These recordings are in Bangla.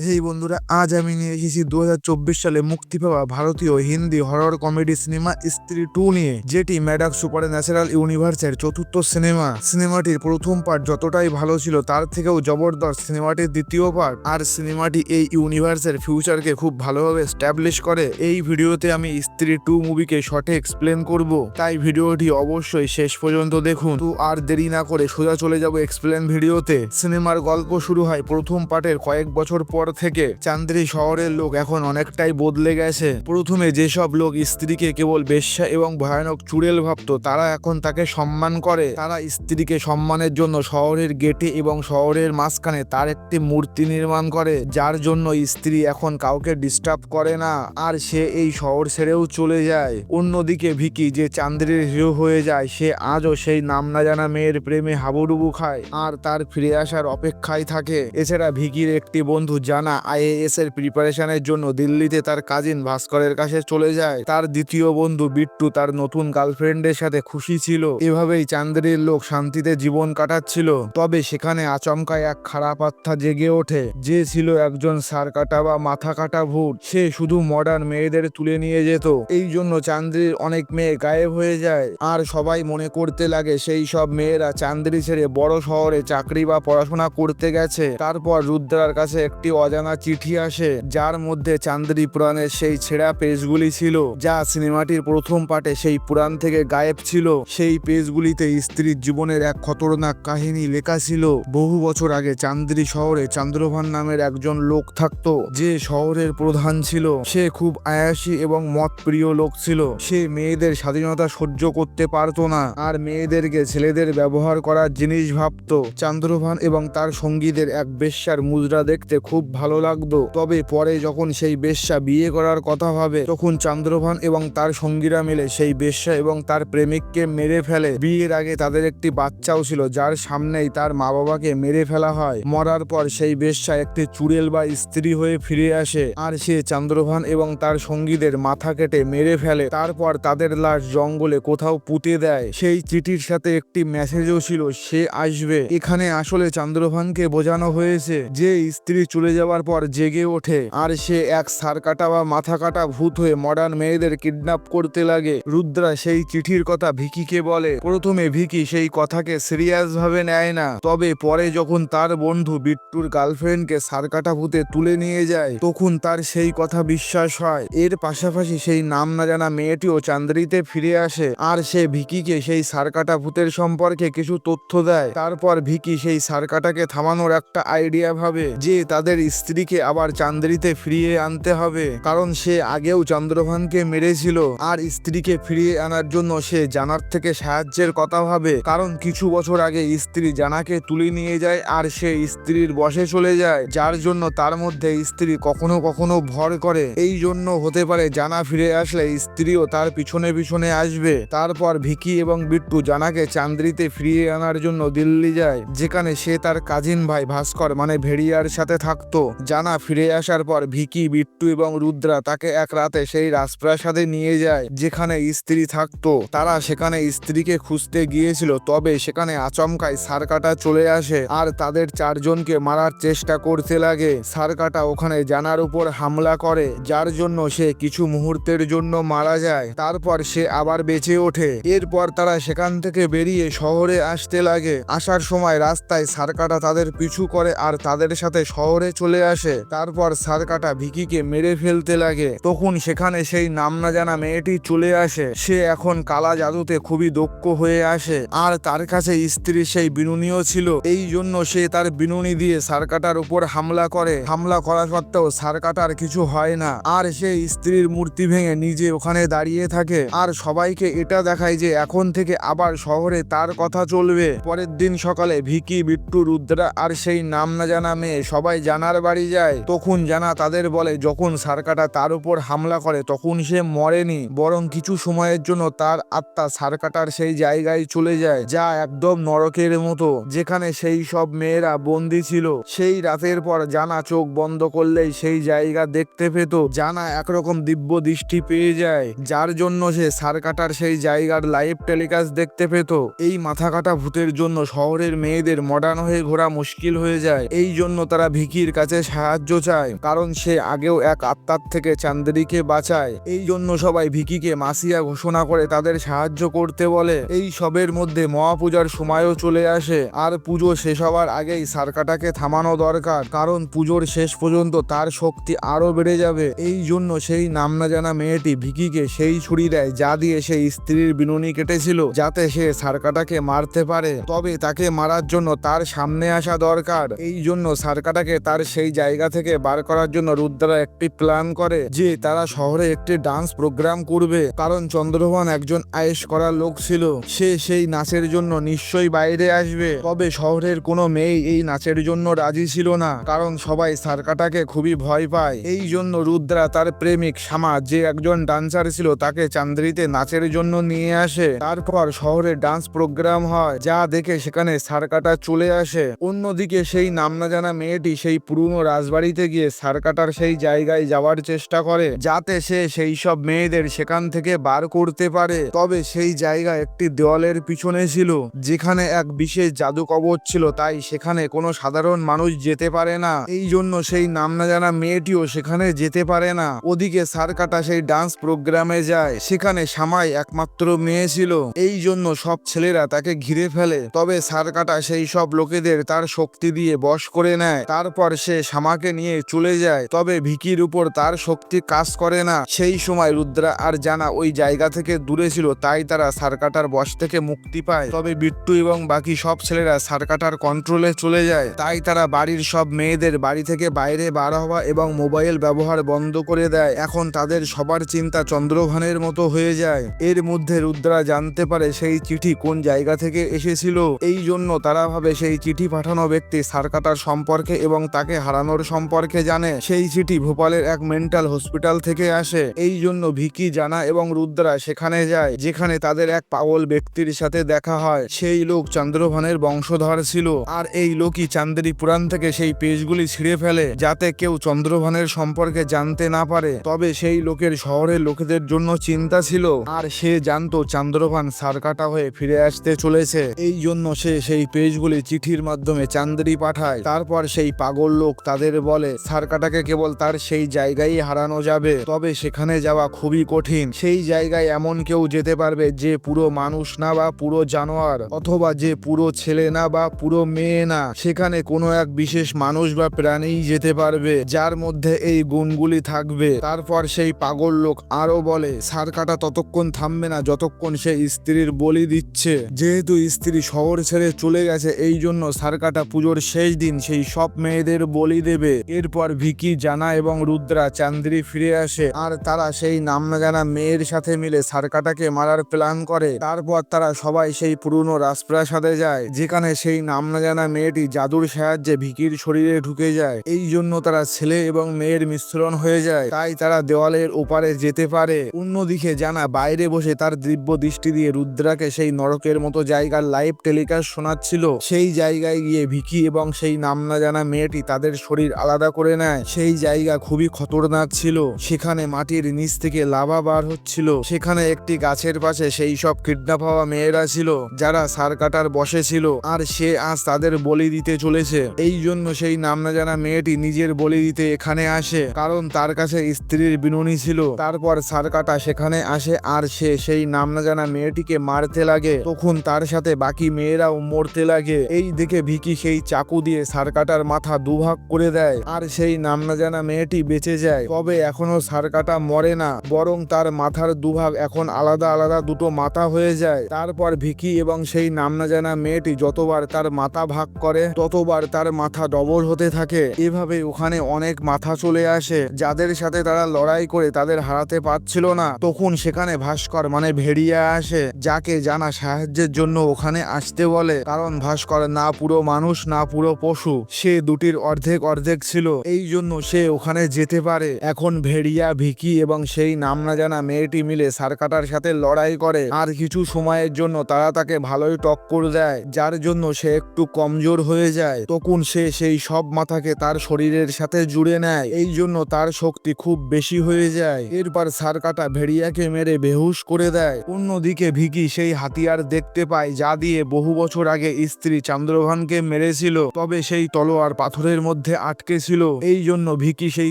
এই বন্ধুরা, আজ আমি নিয়ে এসেছি দু হাজার চব্বিশ সালে মুক্তি পাওয়া ভারতীয় Hindi horror comedy cinema Stree two নিয়ে, যেটি ম্যাডাক সুপার ন্যাচারাল ইউনিভার্সের চতুর্থ সিনেমা সিনেমাটির প্রথম পার্ট যতটাই ভালো ছিল, তার থেকেও জবরদস্ত সিনেমাটির দ্বিতীয় পার্ট আর সিনেমাটি এই ইউনিভার্সের ফিউচারকে খুব ভালোভাবে স্ট্যাবলিশ করে। এই ভিডিওতে আমি স্ত্রী টু মুভিকে শর্টে এক্সপ্লেন করব। তাই ভিডিওটি অবশ্যই শেষ পর্যন্ত দেখুন। তো আর দেরি না করে সোজা চলে যাব এক্সপ্লেন ভিডিওতে। সিনেমার গল্প শুরু হয় প্রথম পার্টের কয়েক বছর পর। থেকে। চান্দ্রি শহরের লোক এখন অনেকটাই বদলে গেছে। প্রথমে যেসব লোক স্ত্রীকে কেবল বেশ্যা এবং ভয়ানক চুড়েল ভাবতো, তারা এখন তাকে সম্মান করে। তারা স্ত্রীকে সম্মানের জন্য শহরের গেটে এবং শহরের মাঝখানে তার একটি মূর্তি নির্মাণ করে, যার জন্য স্ত্রী এখন কাউকে ডিস্টার্ব করে না, আর সে এই শহর ছেড়েও চলে যায়। অন্যদিকে ভিকি যে চান্দ্রের হিরো হয়ে যায়, সে আজও সেই নাম না জানা মেয়ের প্রেমে হাবুডুবু খায়, আর তার ফিরে আসার অপেক্ষায় থাকে। এছাড়া ভিকির একটি বন্ধু জানা আইএএস এর প্রিপারেশনের জন্য দিল্লিতে তার কাজিন ভাস্করের কাছে চলে যায়। তার দ্বিতীয় বন্ধু বিট্টু তার নতুন গার্লফ্রেন্ডের সাথে খুশি ছিল। এভাবেই চান্দ্রের লোক শান্তিতে জীবন কাটাচ্ছিল। তবে সেখানে আচমকায় এক খারাপ আত্মা জেগে ওঠে। যে ছিল একজন সার কাটা বা মাথা কাটা ভূত, সে শুধু মডার্ন মেয়েদের তুলে নিয়ে যেত। এই জন্য চান্দ্রির অনেক মেয়ে গায়েব হয়ে যায়। আর সবাই মনে করতে লাগে সেই সব মেয়েরা চান্দ্রি ছেড়ে বড় শহরে চাকরি বা পড়াশোনা করতে গেছে। তারপর রুদ্রার কাছে একটি অজানা চিঠি আসে, যার মধ্যে চান্দ্রি পুরাণের সেই ছেঁড়া পেজগুলি ছিল, যা সিনেমাটির প্রথম পার্টে সেই পুরাণ থেকে গায়েব ছিল। সেই পেজগুলিতে স্ত্রীর জীবনের এক খতরনাক কাহিনী লেখা ছিল। বহু বছর আগে চান্দ্রি শহরে চান্দ্রভান নামের একজন লোক থাকতো, যে শহরের প্রধান ছিল। সে খুব আয়াসী এবং মত প্রিয় লোক ছিল। সে মেয়েদের স্বাধীনতা সহ্য করতে পারতো না, আর মেয়েদেরকে ছেলেদের ব্যবহার করার জিনিস ভাবতো। চান্দ্রভান এবং তার সঙ্গীদের এক বেশ্যার মুদ্রা দেখতে খুব ভালো লাগতো। তবে পরে যখন সেই বেশ্যা বিয়ে করার কথা ভাবে, তখন চন্দ্রভান এবং তার সঙ্গীরা মিলে সেই বেশ্যা এবং তার প্রেমিককে মেরে ফেলে। বিয়ের আগে তাদের একটি বাচ্চাও ছিল, যার সামনেই তার মা বাবাকে মেরে ফেলা হয়। মরার পর সেই বেশ্যা একটি চুড়েল বা স্ত্রী হয়ে ফিরে আসে, আর সে চন্দ্রভান এবং তার সঙ্গীদের মাথা কেটে মেরে ফেলে। তারপর তাদের লাশ জঙ্গলে কোথাও পুঁতে দেয়। সেই চিঠির সাথে একটি মেসেজও ছিল, সে আসবে। এখানে আসলে চন্দ্রভানকে বোঝানো হয়েছে যে, স্ত্রী চলে যাওয়ার পর জেগে ওঠে। আর সে এক সার কাটা বা মাথা কাটা ভূত হয়ে মডার্ন মেয়েদের কিডন্যাপ করতে লাগে। রুদ্রা সেই চিঠির কথা ভিকিকে বলে। প্রথমে ভিকি সেই কথাকে সিরিয়াস ভাবে নেয় না। তবে পরে যখন তার বন্ধু বিট্টুর গার্লফ্রেন্ডকে সার কাটা ভূতে তুলে নিয়ে যায়, তখন তার সেই কথা বিশ্বাস হয়। এর পাশাপাশি সেই নাম না জানা মেয়েটিও চান্দ্রিতে ফিরে আসে। আর সে ভিকিকে সেই সার কাটা ভূতের সম্পর্কে কিছু তথ্য দেয়। তারপর ভিকি সেই সার কাটাকে থামানোর একটা আইডিয়া ভাবে, যে তাদের স্ত্রীকে আবার চান্দ্রিতে ফিরিয়ে আনতে হবে, কারণ সে আগেও চন্দ্রভানকে মেরেছিল। আর স্ত্রীকে ফিরিয়ে আনার জন্য সে জানার থেকে সাহায্যের কথা ভাবে, কারণ কিছু বছর আগে স্ত্রী জানাকে তুলে নিয়ে যায় আর সে স্ত্রীর বসে চলে যায়, যার জন্য তার মধ্যে স্ত্রী কখনো কখনো ভর করে। এই জন্য হতে পারে জানা ফিরে আসলে স্ত্রীও তার পিছনে পিছনে আসবে। তারপর ভিকি এবং বিট্টু জানাকে চান্দ্রিতে ফিরিয়ে আনার জন্য দিল্লি যায়, যেখানে সে তার কাজিন ভাই ভাস্কর মানে ভেড়িয়ার সাথে থাকতো। জানা ফিরে আসার পর ভিকি, বিট্টু এবং রুদ্রা তাকে এক রাতে সেই রাজপ্রাসাদে নিয়ে যায় যেখানে স্ত্রী থাকতো। তারা সেখানে স্ত্রীকে খুঁজতে গিয়েছিল, তবে সেখানে আচমকায় সারকাটা চলে আসে আর তাদের চারজনকে মারার চেষ্টা করতে লাগে। সারকাটা ওখানে জানার উপর হামলা করে, যার জন্য সে কিছু মুহূর্তের জন্য মারা যায়। তারপর সে আবার বেঁচে ওঠে। এরপর তারা সেখান থেকে বেরিয়ে শহরে আসতে লাগে। আসার সময় রাস্তায় সারকাটা তাদের পিছু করে আর তাদের সাথে শহরে চলে আসে। তারপর সারকাটা ভিকিকে মেরে ফেলতে লাগে। তখন সেখানে সেই নাম না জানা মেয়েটি চলে আসে। সে এখন কালা জাদুতে খুবই দক্ষ হয়ে আসে। আর তার কাছে স্ত্রীর সেই বিনুনিও ছিল। এই জন্য সে তার বিনুনি দিয়ে সারকাটার উপর হামলা করে। হামলা করা সত্ত্বেও সারকাটার কিছু হয় না। আর সে স্ত্রীর মূর্তি ভেঙে নিজে ওখানে দাঁড়িয়ে থাকে। আর সবাইকে এটা দেখায় যে এখন থেকে আবার শহরে তার কথা চলবে। পরের দিন সকালে ভিকি, বিট্টু, রুদ্রা আর সেই নাম না জানা মেয়ে সবাই জানার বাড়ি যায়। তখন জানা তাদের বলে, যখন সারকাটা তার উপর হামলা করে, তখন সে মরেনি। বরং কিছু সময়ের জন্য তার আত্মা সারকাটার সেই জায়গায় চলে যায়, যা একদম নরকের মতো, যেখানে সেই সব মেয়েরা বন্দি ছিল। সেই রাতের পর জানা চোখ বন্ধ করলেই সেই জায়গা দেখতে পেত। জানা একরকম দিব্য দৃষ্টি পেয়ে যায়, যার জন্য সে সারকাটার সেই জায়গার লাইভ টেলিকাস্ট দেখতে পেত। এই মাথা কাটা ভূতের জন্য শহরের মেয়েদের মডার্ন হয়ে ঘোরা মুশকিল হয়ে যায়। এই জন্য তারা ভিকির কাছে কাছে সাহায্য চায়, কারণ সে আগেও এক আত্মার থেকে চান্দেরিকে বাঁচায়। এই জন্য সবাই ভিকিকে মাসিয়া ঘোষণা করে তাদের সাহায্য করতে বলে। এই সবের মধ্যে মহাপূজার সময়ও চলে আসে, আর পুজো শেষ হওয়ার আগেই সার্কাটাকে থামানো দরকার, কারণ পুজোর শেষ পর্যন্ত তার শক্তি আরও বেড়ে যাবে। এই জন্য সেই নাম না জানা মেয়েটি ভিকিকে সেই ছুরি দেয়, যা দিয়ে সেই স্ত্রীর বিনুনি কেটেছিল, যাতে সে সার্কাটাকে মারতে পারে। তবে তাকে মারার জন্য তার সামনে আসা দরকার। এই জন্য সার্কাটাকে তার সেই জায়গা থেকে বার করার জন্য রুদ্রা একটি প্ল্যান করে যে তারা শহরে একটি ডান্স প্রোগ্রাম করবে। কারণ চন্দ্রভান একজন আয়েস করা লোক ছিল। সে সেই নাচের জন্য নিশ্চয়ই বাইরে আসবে। তবে শহরের কোনো মেয়ে এই নাচের জন্য রাজি ছিল না। কারণ সবাই সার্কাটাকে খুবই ভয় পায়। এই জন্য রুদ্রা তার প্রেমিক শামা যে একজন ডান্সার ছিল, তাকে চান্দ্রিতে নাচের জন্য নিয়ে আসে। তারপর শহরে ডান্স প্রোগ্রাম হয়, যা দেখে সেখানে সার্কাটা চলে আসে। অন্যদিকে সেই নাম না জানা মেয়েটি সেই পুরনো রাজবাড়িতে গিয়ে সার্কাটার সেই জায়গায় যাওয়ার চেষ্টা করে, যাতে সে সেই সব মেয়েদের সেখান থেকে বার করতে পারে। তবে সেই জায়গা একটি দেওয়ালের পিছনে ছিল, যেখানে এক বিশেষ জাদু কবচ ছিল, তাই সেখানে কোনো সাধারণ মানুষ যেতে পারে না। এই জন্য সেই নাম না জানা মেয়েটিও সেখানে যেতে পারে না। ওদিকে সারকাটা সেই ডান্স প্রোগ্রামে যায়, সেখানে সামাই একমাত্র মেয়ে ছিল। এই জন্য সব ছেলেরা তাকে ঘিরে ফেলে। তবে সারকাটা সেই সব লোকেদের তার শক্তি দিয়ে বশ করে নেয়। তারপর সে শামাকে নিয়ে চলে যায়। তবে ভিকির উপর তার শক্তি কাজ করে না। সেই সময় রুদ্রা আর জানা ওই জায়গা থেকে দূরে ছিল, তাই তারা সারকাটার বশ থেকে মুক্তি পায়। তবে বিট্টু এবং বাকি সব ছেলেরা সারকাটার কন্ট্রোলে চলে যায়। তাই তারা বাড়ির সব মেয়েদের বাড়ি থেকে বাইরে বার হওয়া এবং মোবাইল ব্যবহার বন্ধ করে দেয়। এখন তাদের সবার চিন্তা চন্দ্রভানের মতো হয়ে যায়। এর মধ্যে রুদ্রা জানতে পারে সেই চিঠি কোন জায়গা থেকে এসেছিল। এই জন্য তারা ভাবে সেই চিঠি পাঠানো ব্যক্তি সারকাটার সম্পর্কে এবং তাকে হারানোর সম্পর্কে জানে। সেই চিঠি ভোপালের এক মেন্টাল হসপিটাল থেকে আসে। এই জন্য ভিকি, জানা এবং রুদ্রা সেখানে যায়, যেখানে তাদের এক পাগল ব্যক্তির সাথে দেখা হয়। সেই লোক চন্দ্রভানের বংশধর ছিল। আর এই লোকই চান্দেরি পুরাণ থেকে সেই পেজগুলি ছিঁড়ে ফেলে, যাতে কেউ চন্দ্রভানের সম্পর্কে জানতে না পারে। তবে সেই লোকের শহরের লোকেদের জন্য চিন্তা ছিল। আর সে জানতো চন্দ্রভান সারকাটা হয়ে ফিরে আসতে চলেছে। এই জন্য সে সেই পেজগুলি চিঠির মাধ্যমে চান্দেরি পাঠায়। তারপর সেই পাগল লোক তাদের বলে, সারকাটাকে কেবল তার সেই জায়গায় হারানো যাবে। তবে সেখানে যাওয়া খুবই কঠিন। সেই জায়গায় এমন কেউ যেতে পারবে যে পুরো মানুষ না বা পুরো জানোয়ার, অথবা যে পুরো ছেলে না বা পুরো মেয়ে না। সেখানে কোনো এক বিশেষ মানুষ বা প্রাণীই যেতে পারবে, যার মধ্যে এই গুণগুলি থাকবে। তারপর সেই পাগল লোক আরও বলে, সারকাটা ততক্ষণ থামবে না যতক্ষণ সে স্ত্রীর বলি দিচ্ছে। যেহেতু স্ত্রী শহর ছেড়ে চলে গেছে, এই জন্য সারকাটা পুজোর শেষ দিন সেই সব মেয়েদের বলি দেবে। এরপর ভিকি, জানা এবং রুদ্রা চান্দ্রি ফিরে আসে আর তারা সেই নাম জানা মেয়ের সাথে মিলে সারকাটাকে মারার প্ল্যান করে। তারপর তারা সবাই সেই পুরনো রাজপ্রাসাদে যায়, যেখানে সেই নাম জানা মেয়েটি জাদুর সাহায্যে ভিকির শরীরে ঢুকে যায়। এই জন্য তারা ছেলে এবং মেয়ের মিশ্রণ হয়ে যায়, তাই তারা দেওয়ালের ওপারে যেতে পারে। অন্যদিকে জানা বাইরে বসে তার দিব্য দৃষ্টি দিয়ে রুদ্রাকে সেই নরকের মতো জায়গার লাইভ টেলিকাস্ট শোনাচ্ছিল। সেই জায়গায় গিয়ে ভিকি এবং সেই নাম জানা মেয়েটি তাদের শরীর আলাদা করে নেয়। সেই জায়গা খুবই খতরনাক ছিল। সেখানে মাটির নিচ থেকে লাভা বার হচ্ছিল। সেখানে একটি গাছের পাশে সেই সব কিডন্যাপ হওয়া মেয়েরা ছিল, যারা সার কাটার বসে ছিল। আর সে আজ তাদের বলি দিতে চলেছে। এই জন্য সেই নাম না জানা মেয়েটি নিজের বলি দিতে এখানে আসে। কারণ তার কাছে স্ত্রীর বিনুনি ছিল। তারপর সার কাটা সেখানে আসে আর সে সেই নাম না জানা মেয়েটিকে মারতে লাগে। তখন তার সাথে বাকি মেয়েরাও মরতে লাগে। এই দেখে ভিকি সেই চাকু দিয়ে সার কাটার মাথা দুভাগ করে দেয়। আর সেই নাম না জানা মেয়েটি বেঁচে যায়। তবে এখনও সার কাটা মরে না, বরং তার মাথার দুভাগ এখন আলাদা আলাদা দুটো মাথা হয়ে যায়। তারপর ভিকি এবং সেই নাম না জানা মেয়েটি যতবার তার মাথা ভাগ করে, ততবার তার মাথা ডবল হতে থাকে। এভাবে ওখানে অনেক মাথা চলে আসে। যাদের সাথে তারা লড়াই করে তাদের হারাতে পারছিল না। তখন সেখানে ভাস্কর মানে ভেড়িয়া আসে, যাকে জানা সাহায্যের জন্য ওখানে আসতে বলে। কারণ ভাস্কর না পুরো মানুষ, না পুরো পশু। সে দুটির অর্ধেক অর্ধেক অর্ধেক ছিল। এই জন্য সে ওখানে যেতে পারে। এখন ভেড়িয়া, ভিকি এবং সেই নাম না জানা মেয়েটি মিলে সারকাটার সাথে লড়াই করে। আর কিছু সময়ের জন্য তারা তাকে ভালোই টক্কর দেয়, যার জন্য সে একটু কমজোর হয়ে যায়। তখন সে সেই সব মাথাকে তার শরীরের সাথে জুড়ে নেয়। এই জন্য তার শক্তি খুব বেশি হয়ে যায়। এরপর সারকাটা ভেড়িয়াকে মেরে বেহুশ করে দেয়। অন্যদিকে ভিকি সেই হাতিয়ার দেখতে পায়, যা দিয়ে বহু বছর আগে স্ত্রী চন্দ্রভানকে মেরেছিল। তবে সেই তলোয়ার পাথরের মধ্যে মধ্যে আটকে ছিল। এই জন্য ভিকি সেই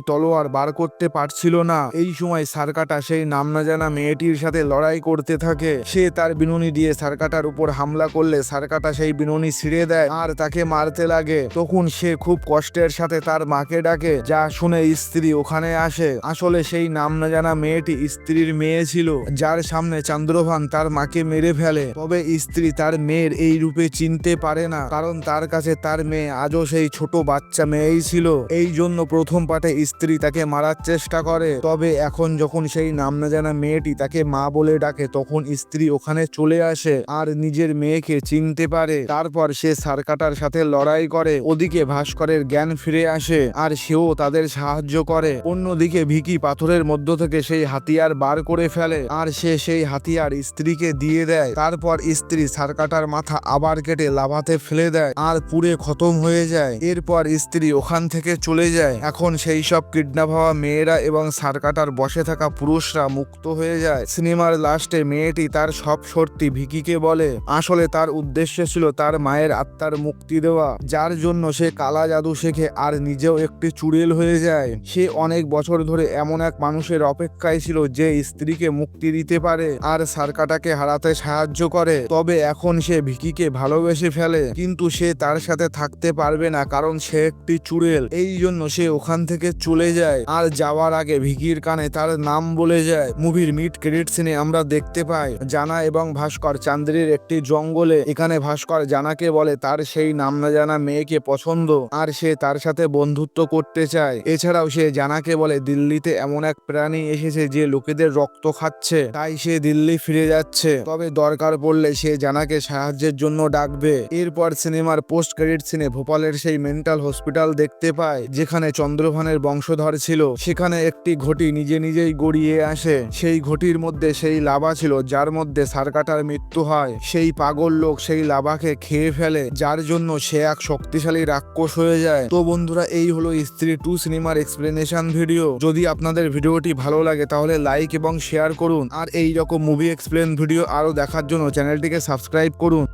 তলোয়ার বার করতে পারছিল না। এই সময় সারকাটা সেই নাম না জানা মেয়েটির সাথে লড়াই করতে থাকে। সে তার বিনুনি দিয়ে সারকাটার উপর হামলা করলে সারকাটা সেই বিনুনি ছিঁড়ে দেয় আর তাকে মারতে লাগে। তখন সে খুব কষ্টের সাথে তার মাকে ডাকে, যা শুনে স্ত্রী ওখানে আসে। আসলে সেই নাম না জানা মেয়েটি স্ত্রীর মেয়ে ছিল, যার সামনে চন্দ্রভান তার মাকে মেরে ফেলে। তবে স্ত্রী তার মেয়ের এই রূপে চিনতে পারে না, কারণ তার কাছে তার মেয়ে আজও সেই ছোট বাচ্চা মেয়েই ছিল। এই জন্য প্রথম পাঠে স্ত্রী তাকে মারার চেষ্টা করে। তবে এখন যখন সেই নাম না জানা মেয়েটি তাকে মা বলে ডাকে, তখন স্ত্রী ওখানে চলে আসে আর নিজের মেয়েকে চিনতে পারে। তারপর সে সারকাটার সাথে লড়াই করে, ওদিকে ভাস্করের জ্ঞান ফিরে আসে আর সেও তাদের সাহায্য করে। অন্যদিকে ভিকি পাথরের মধ্য থেকে সেই হাতিয়ার বার করে ফেলে আর সে সেই হাতিয়ার স্ত্রীকে দিয়ে দেয়। তারপর স্ত্রী সারকাটার মাথা আবার কেটে লাভাতে ফেলে দেয় আর পুড়ে খতম হয়ে যায়। এরপর স্ত্রী ওখান থেকে চলে যায়, এখন সেই সব কিডন্যাপ হওয়া মেয়েরা এবং সারকাটার বসে থাকা পুরুষরা মুক্ত হয়ে যায়। সিনেমার লাস্টে মেয়েটি তার সব সত্যি ভিকিকে বলে, আসলে তার উদ্দেশ্য ছিল তার মায়ের আত্মার মুক্তি দেওয়া, যার জন্য সে কালা জাদু শেখে আর নিজেও একটি চুড়েল হয়ে যায়। সে অনেক বছর ধরে এমন এক মানুষের অপেক্ষায় ছিল যে স্ত্রীকে মুক্তি দিতে পারে আর সারকাটাকে হারাতে সাহায্য করে। তবে এখন সে ভিকিকে ভালোবেসে ফেলে, কিন্তু সে তার সাথে থাকতে পারবে না, কারণ সে একটি চুড়েল। এই জন্য সে ওখান থেকে চলে যায় আর যাওয়ার আগে ভিকির কানে তার নাম বলে যায়। মুভির মিড ক্রেডিট সিনে আমরা দেখতে পাই, জানা এবং ভাস্কর চান্দ্রির একটি জঙ্গলে। এখানে ভাস্কর জানাকে বলে তার সেই নাম না জানা মেয়েকে পছন্দ আর সে তার সাথে বন্ধুত্ব করতে চায়। এছাড়াও সে জানাকে বলে দিল্লিতে এমন এক প্রাণী এসেছে যে লোকেদের রক্ত খাচ্ছে, তাই সে দিল্লি ফিরে যাচ্ছে। তবে দরকার পড়লে সে জানাকে সাহায্যের জন্য ডাকবে। এরপর সিনেমার পোস্ট ক্রেডিট সিনে ভোপালের সেই মেন্টাল হসপিটাল দেখতে পায়, যেখানে চন্দ্রভানের বংশধর ছিল। সেখানে একটি ঘটি নিজে নিজেই গড়িয়ে আসে। সেই ঘটির মধ্যে সেই লাভা ছিল, যার মধ্যে সারকাটার মৃত্যু হয়। সেই পাগল লোক সেই লাভাকে খেয়ে ফেলে, যার জন্য সে এক শক্তিশালী রাক্ষস হয়ে যায়। তো বন্ধুরা, এই হলো স্ত্রী টু সিনেমার এক্সপ্লেনেশন ভিডিও। যদি আপনাদের ভিডিওটি ভালো লাগে, তাহলে লাইক এবং শেয়ার করুন। আর এই রকম মুভি এক্সপ্লেন ভিডিও আরও দেখার জন্য চ্যানেলটিকে সাবস্ক্রাইব করুন।